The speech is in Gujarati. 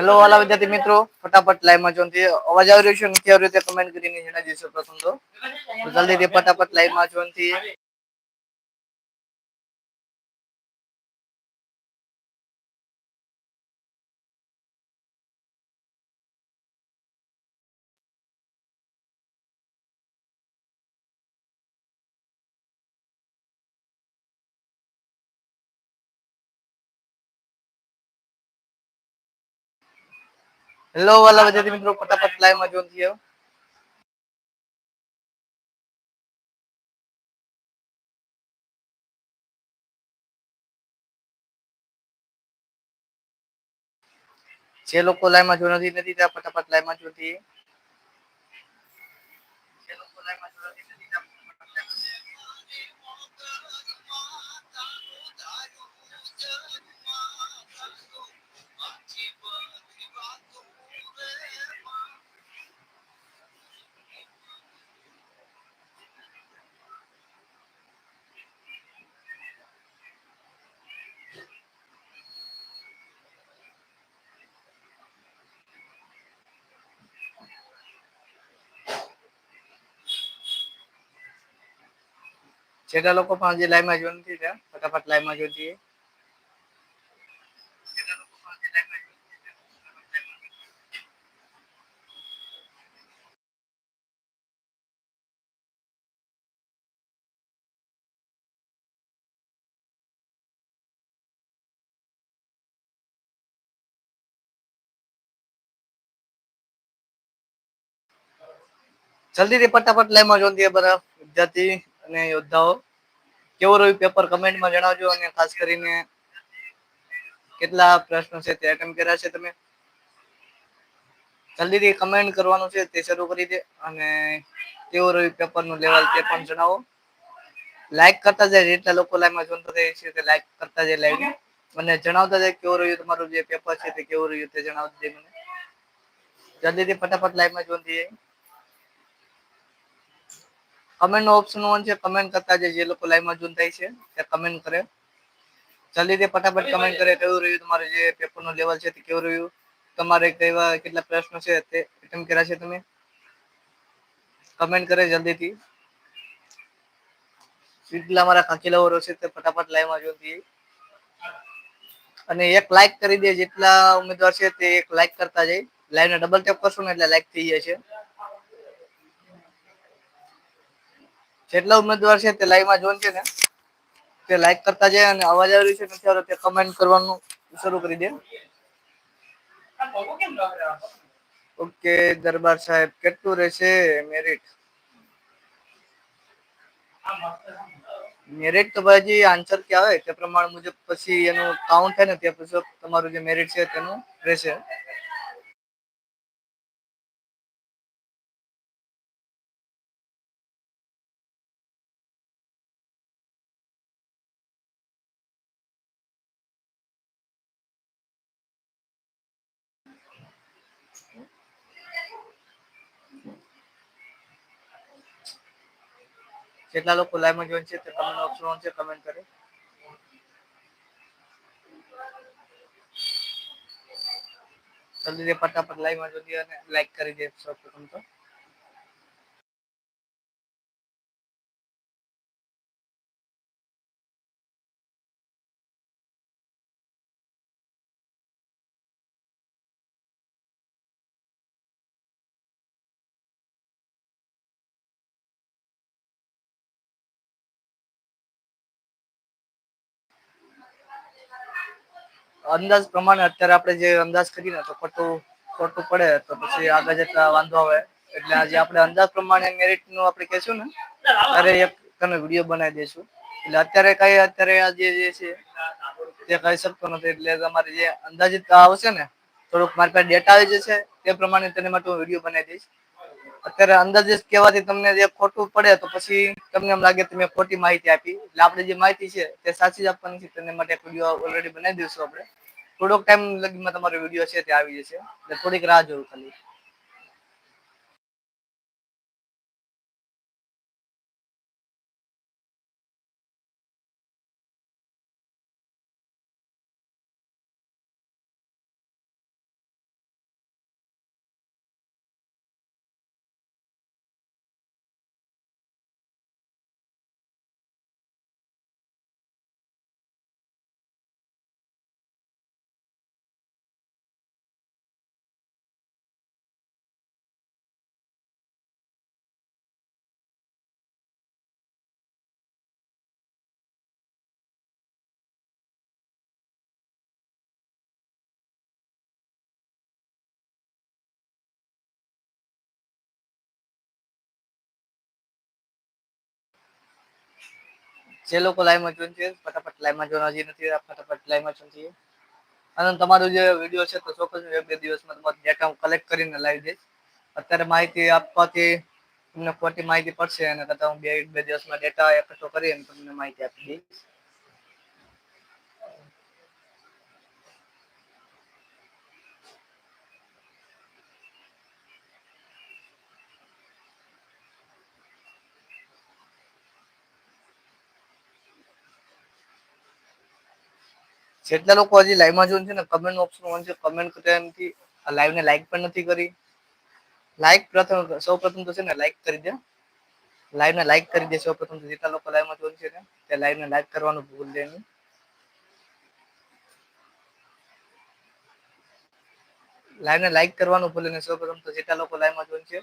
હેલો વાલા વિદ્યાર્થી મિત્રો. ફટાફટ લાઈવમાં જોનથી અવાજ આવી રહ્યો છે. નથી આવી રીતે કમેન્ટ કરીને જણાવી દેશો પ્રથમ તો. જલ્દીથી ફટાફટ લાઈવમાં જોનથી હેલો વાલા વિદ્યાર્થી મિત્રો, ફટાફટ લાઈવમાં જોનથી આવો જે લોકો લાઈવમાં જો નથી ત્યાં ફટાફટ લાઈવમાં જોતી જેટલા લોકો પણ હજી લાઈવમાં જો નથી ત્યાં ફટાફટ લાઈવમાં જોતી જલ્દીથી ફટાફટ લાઈવમાં જોનથી બધા વિદ્યાર્થી અને યોદ્ધાઓ કેવું રહ્યું પેપર કમેન્ટમાં જણાવજો અને ખાસ કરીને કેટલા પ્રશ્નો છે તે એટેમ્પ કર્યા છે તમે. જલ્દીથી કમેન્ટ કરવાનું છે તે શરૂ કરી દે અને કેવું રહ્યું પેપરનું લેવલ તે પણ જણાવો. લાઈક કરતા જાય જેટલા લોકો લાઈવમાં જોતા થાય છે તે લાઈક કરતા જાય લાઈવ અને જણાવતા જાય કેવું રહ્યું તમારું જે પેપર છે તે કેવું રહ્યું તે જણાવતા જાય મને. જલ્દીથી ફટાફટ લાઈવમાં જોતી કમેન્ટ નો ઓપ્શન ઓન છે કમેન્ટ કરતા જે લોકો લાઈવમાં જોઈન થાય છે તે કમેન્ટ કરે. જલ્દીથી ફટાફટ કમેન્ટ કરે કેવું રહ્યું તમારું જે પેપરનું લેવલ છે તે કેવું રહ્યું? તમારે કેવા કેટલા પ્રશ્નો છે તે એટેમ્પ કર્યા છે તમે? કમેન્ટ કરે જલ્દીથી જેટલા મારા કાંકીલા ઓરો છે તે ફટાફટ લાઈવમાં જોતી અને એક લાઈક કરી દે જેટલા ઉમેદવાર છે તે એક લાઈક કરતા જાય. લાઈવને ડબલ ટેપ કરશો ને એટલે લાઈક થઈ જાય છે. જેટલા ઉમેદવાર છે તે લાઈવમાં જોન છે ને તે લાઈક કરતા જાય અને અવાજ આવી રહ્યો છે નથી આવતો તે કમેન્ટ કરવાનું શરૂ કરી દે. ઓકે, દરબાર સાહેબ, કેટલું રહેશે મેરિટ મેરિટ તો ભાઈ આન્સર કે આવે? તે પ્રમાણે મુજબ પછી એનું કાઉન્ટ થાય ને તે પછી તમારું જે મેરિટ છે તેનું રહેશે. જેટલા લોકો લાઈવમાં જોઈન છે, તે કમેન્ટ ઓપ્શન ઓન છે કમેન્ટ કરે. જલ્દી ફટાફટ લાઈવમાં જોઈ અને લાઈક કરી દે સૌ પ્રથમ તો. અંદાજ પ્રમાણે અત્યારે આપણે જે અંદાજ કરીને તો ખોટું ખોટું પડે તો પછી આગળ જતા વાંધો આવે. એટલે આજે આપણે અંદાજ પ્રમાણે મેરિટનું આપણે કહેશું ને, ત્યારે એક તમે વીડિયો બનાવી દઈશું. એટલે અત્યારે કઈ, અત્યારે આજે જે છે તે કહી શકતો નથી, એટલે તમારે જે અંદાજિત આવશે ને, થોડુંક મારી પાસે ડેટા આવી જશે, તે પ્રમાણે તેની માટે હું વીડિયો બનાવી દઈશ. અત્યારે અંદાજે કહેવાથી તમને જે ખોટું પડે તો પછી તમને એમ લાગે તમે ખોટી માહિતી આપી. એટલે આપણે જે માહિતી છે તે સાચી જ આપવાની છે. તેના માટે વીડિયો ઓલરેડી બનાવી દઈશું આપણે. થોડોક ટાઈમ લગીમાં તમારો વીડિયો છે તે આવી જશે. એટલે થોડીક રાહ જોઉં ખાલી. જે લોકો લાઈવમાં જોઈન છે ફટાફટ લાઈવમાં જોઈન હજી નથી ફટાફટ લાઈવમાં જોઈન થઈએ અને તમારું જે વીડિયો છે, તો ચોક્કસ એક બે દિવસમાં તમારો ડેટા હું કલેક્ટ કરીને લાવી દઈશ. અત્યારે માહિતી આપવાથી તમને ખોટી માહિતી પડશે, અને કરતાં હું બે, એક, બે દિવસમાં ડેટા એકઠો કરી અને તમને માહિતી આપી દઈશ. જેટલા લોકો હજી લાઈવમાં જોઈને છે ને કમેન્ટ ઓપ્શન ઓન છે કમેન્ટ કર્યા નથી લાઈવને લાઈક પણ નથી કરી. લાઈક પ્રથમ, સૌ પ્રથમ તો છે ને લાઈક કરી દે. લાઈવને લાઈક કરી દે સૌ પ્રથમ તો જેટલા લોકો લાઈવમાં જોઈને છે ને, તે લાઈવને લાઈક કરવાનું ભૂલ દે નહીં. લાઈવને લાઈક કરવાનું ભૂલે નહીં સૌ પ્રથમ તો જેટલા લોકો લાઈવમાં જોઈને છે